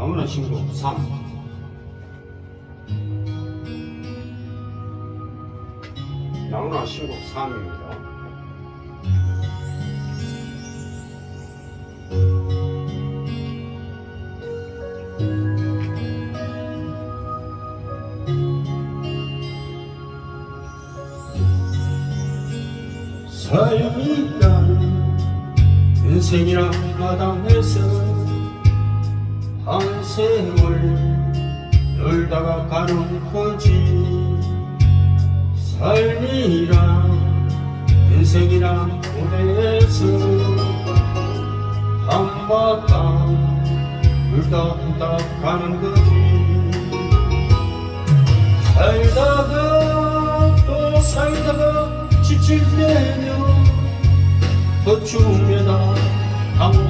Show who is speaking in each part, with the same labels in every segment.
Speaker 1: 나무나 신곡 3 나무나 신곡 3입니다. 삶이란 인생이란 마당에서 한 세월 놀다가 가는 거지 삶이란 인생이란 무대에서 한바탕 울다 울다 가는 거지. 살다가 또 살다가 지칠 때면 거춤에다 강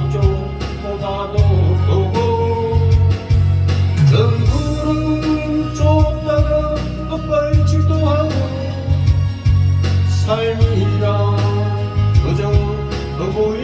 Speaker 1: 삶이란 그저 너보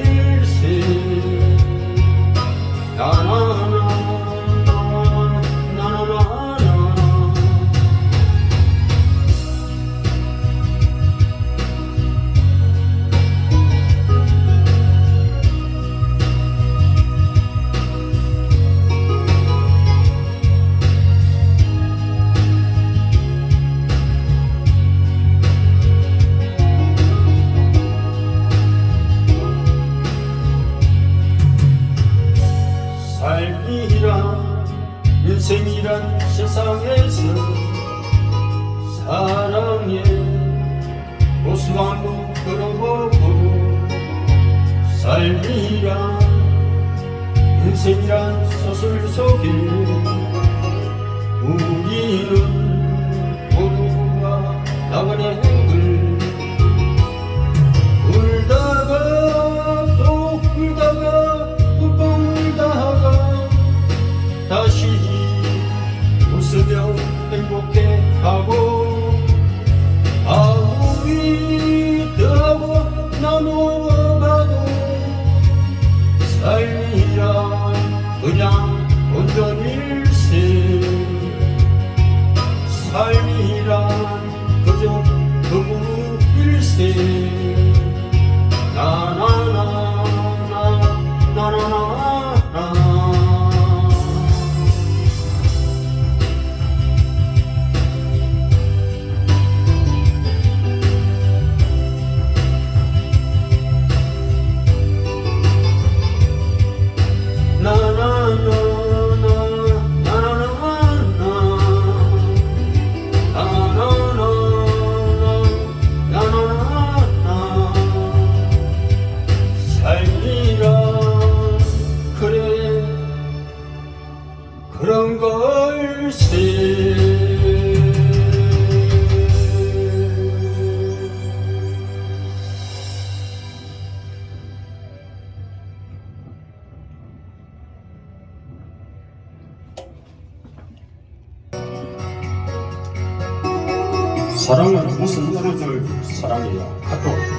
Speaker 1: 사랑은 무슨 노래줄 사랑이야? 카톡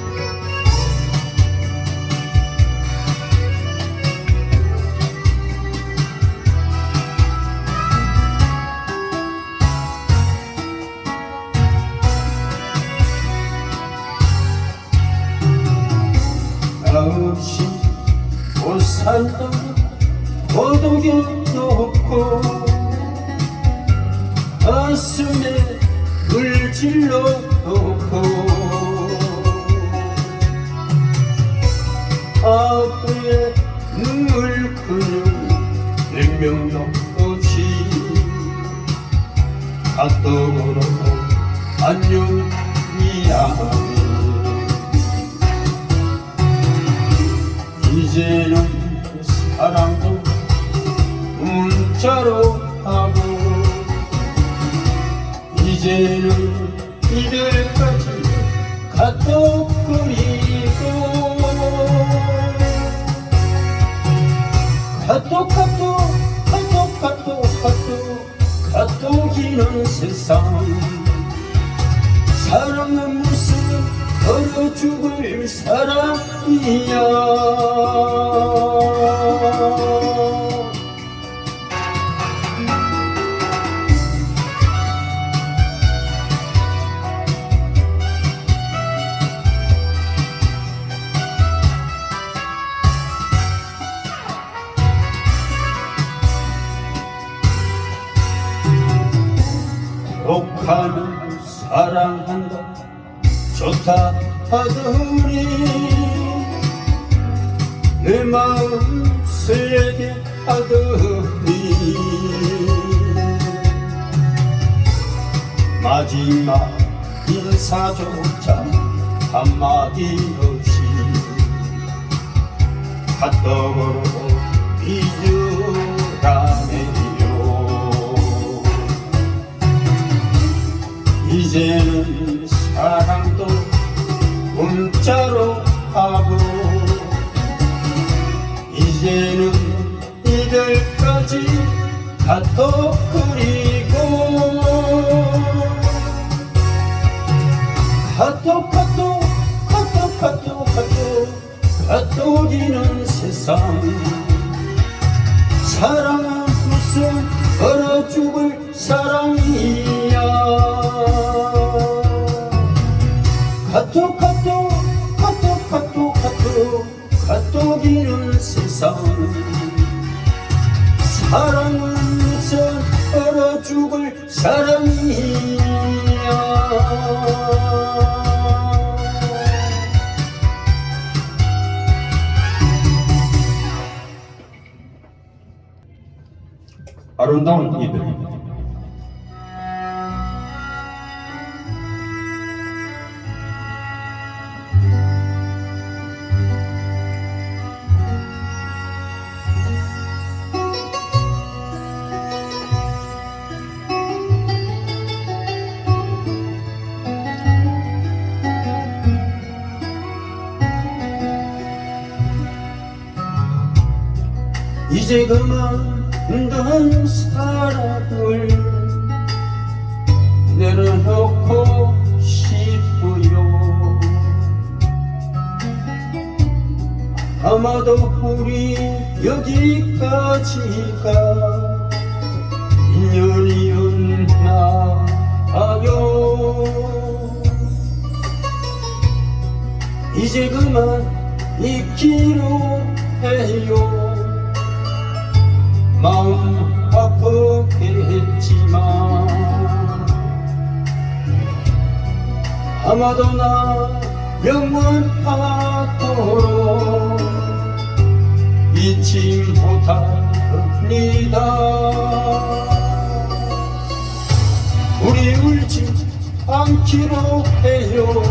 Speaker 1: 이는 세상. 사랑은 무슨 얼어 죽을 사랑이야 하더니 마지막 인사조차 한마디 없이 핫도그로 잊으라네요. 이제는 사랑도 문자로 하고 이제는 이별까지. 카톡 그리고. 카톡 카톡 카톡 카톡 카톡 카톡이는 세상. 사랑은 무슨 얼어 죽을 사랑이야. 카톡 카톡 카톡 카톡 카톡 카톡이는 세상 무슨 얼어 죽을 사랑이야 아름다운 이별 이제 그만 넌 사랑을 내려놓고 싶어요. 아마도 우리 여기까지가 인연이었나 봐요. 이제 그만 잊기로 해요 마음 아프겠지만 아마도 나 영원하도록 잊지 못합니다. 우리 울지 않기로 해요.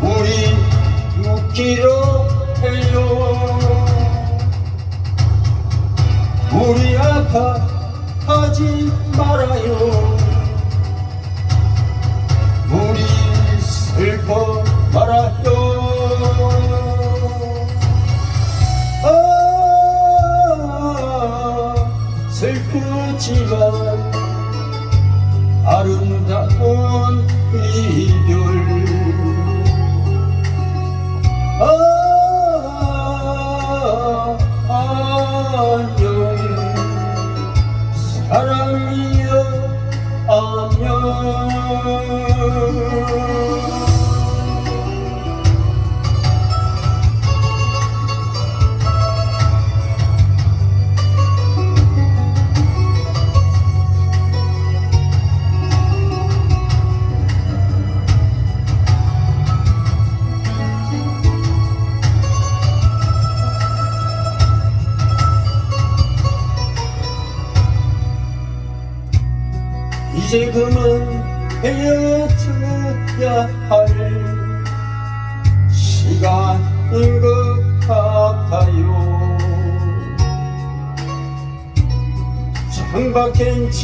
Speaker 1: 우리 웃기로 해요 아파하지 말아요. 우리 슬퍼 말아요. 아 슬프지만 아름다운 이별. 아, 안녕 사랑이여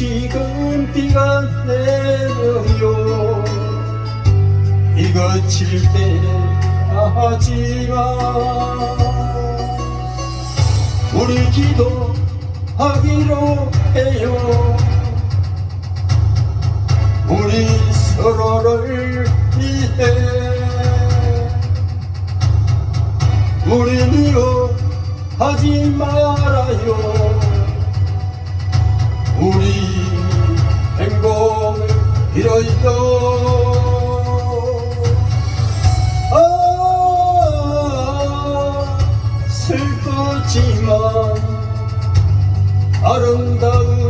Speaker 1: 지금 비가 내려요. 이거 칠때 하지만 우리 기도하기로 해요. 우리 서로를 위해 우리 미워하지 말아요. 우리 빌어요 아 슬프지만 아름다운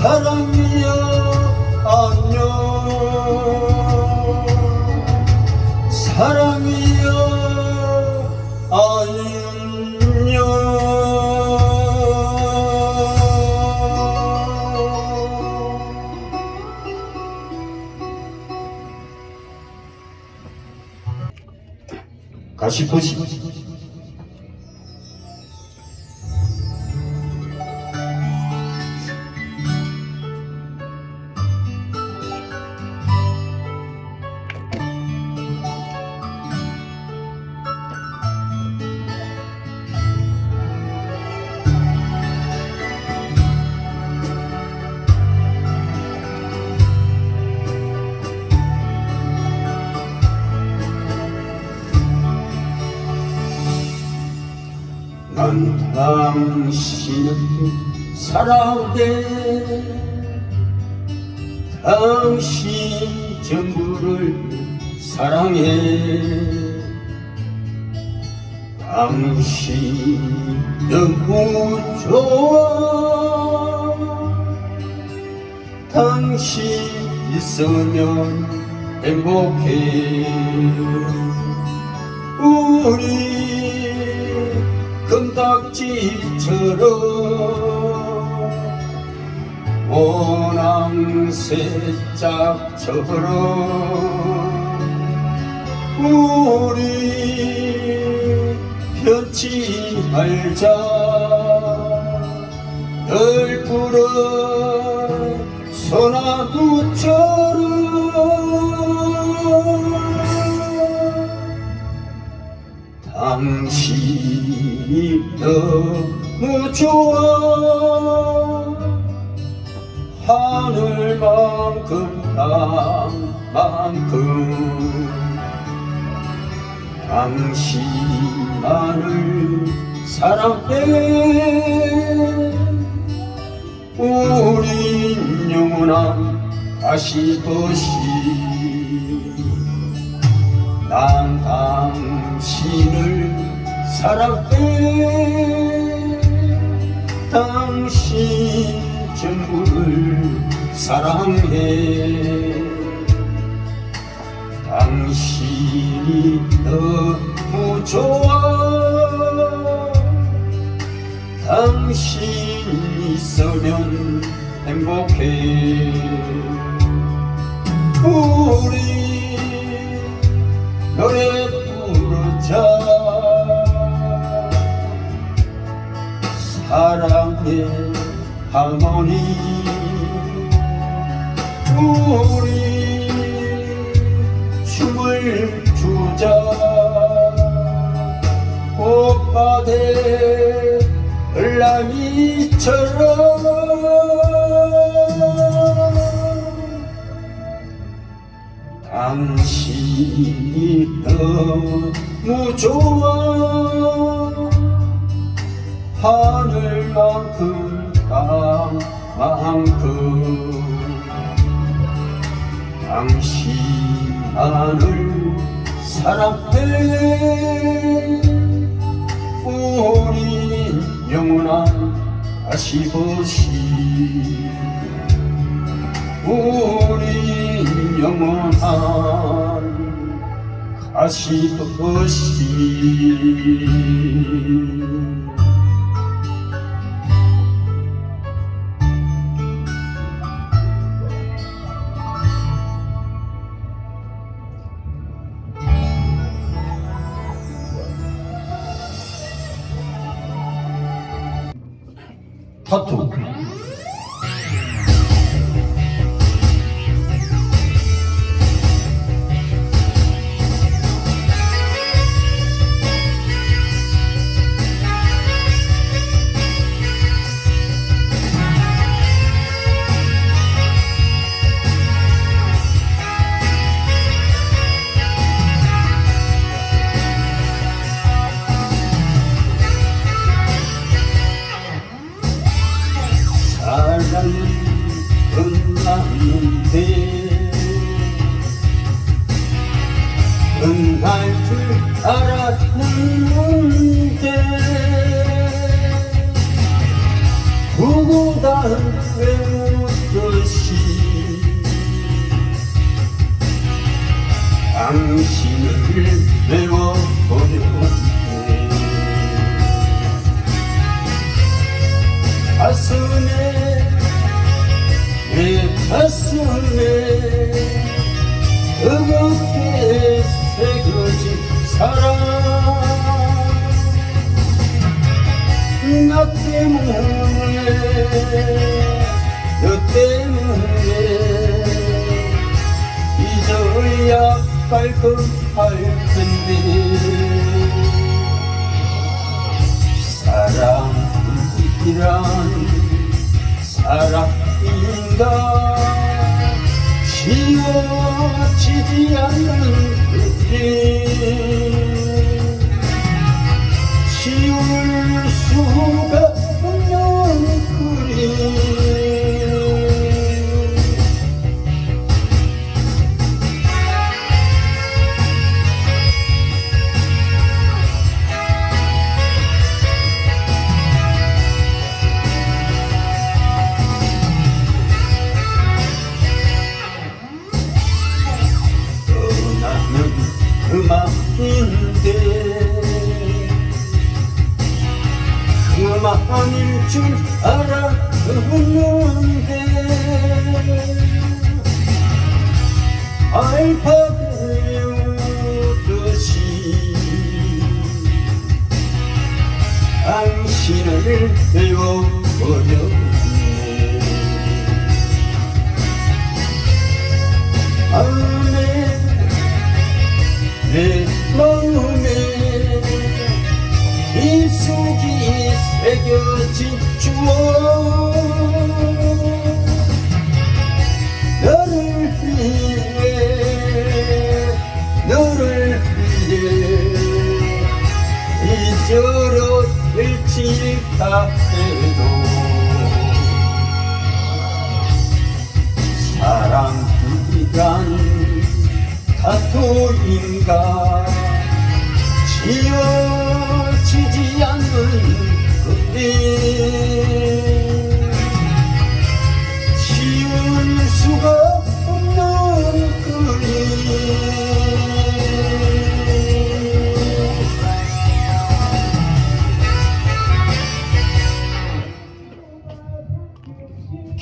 Speaker 1: 사랑이여 안녕. 사랑이여 안녕. 가시보시 당신을 사랑해 당신 전부를 사랑해. 당신 너무 좋아 당신 있으면 행복해. 우리 금닥지처럼 오남새짝처럼 우리 편치 말자 널 부러 소나무처럼 당신이 너 무 좋아 하늘만큼 땅만큼 당신만을 사랑해. 우린 영원한 가시버시 난 당신을 사랑해 당신 전부를 사랑해. 당신이 너무 좋아. 당신 있으면 행복해. 우리 노래 부르자 사랑의 하모니. 우리 춤을 추자. 꽃밭에 을라미처럼. 당신이 너무 좋아 만큼 당신만을 사랑해 우린 영원한 가시버시 우린 영원한 가시버시 થતું. 사는데 응할 줄 알았는데 누구다 외우듯이 당신을 외워버렸네. 가슴에 가슴에 뜨겁게 새겨진 사랑. 나 때문에 너 때문에 잊어야 깔끔할 텐데. 사랑이란 사랑 인가 지워지지 않는 그림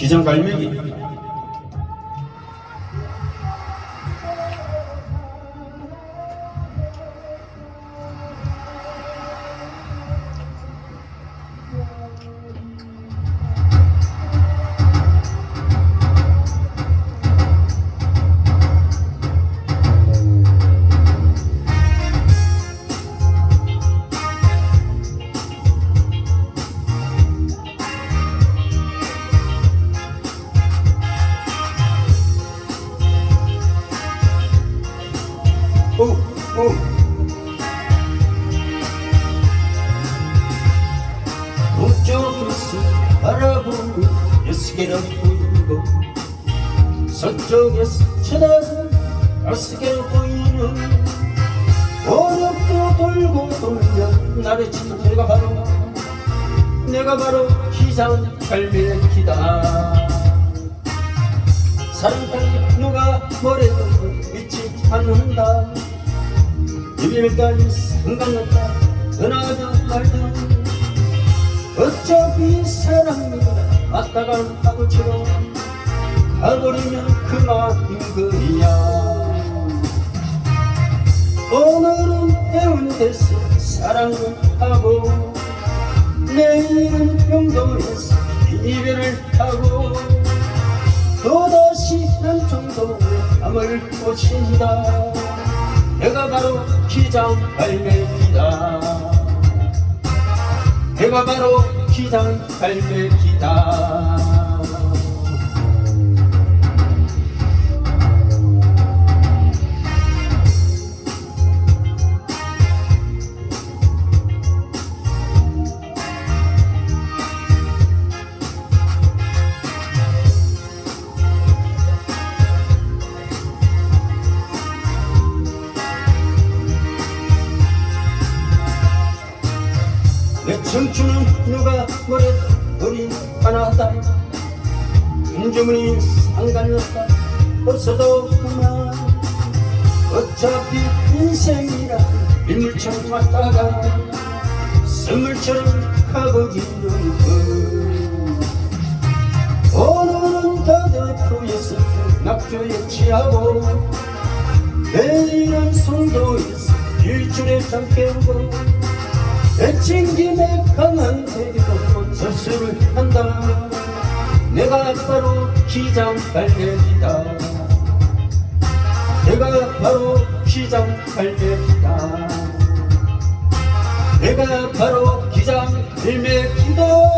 Speaker 1: 기장 갈매 바로 기장 갈매기다. 사랑 따위 누가 뭐래도 믿지 않는다. 이별까지 상관없다. 떠나다 말든 어차피 사랑이다 왔다간 파도처럼 가버리면 그만인 거야. 오늘은 해운대에서 사랑을 하고 내일은 평도에서 이별을 하고 또다시 남청도에 밤을 꼬신다. 내가 바로 기장 갈매기다. 내가 바로 기장 갈매기다 선물처럼 가버리는 것 오늘은 다대포에서 낙조에 취하고 내일은 송도에서 일주일에 잠 깨우고 애칭김에 강한 대기로 접수를 한다. 내가 바로 기장 갈매기다. 내가 바로 기장 갈매기다. 내가 바로 기장 갈매기다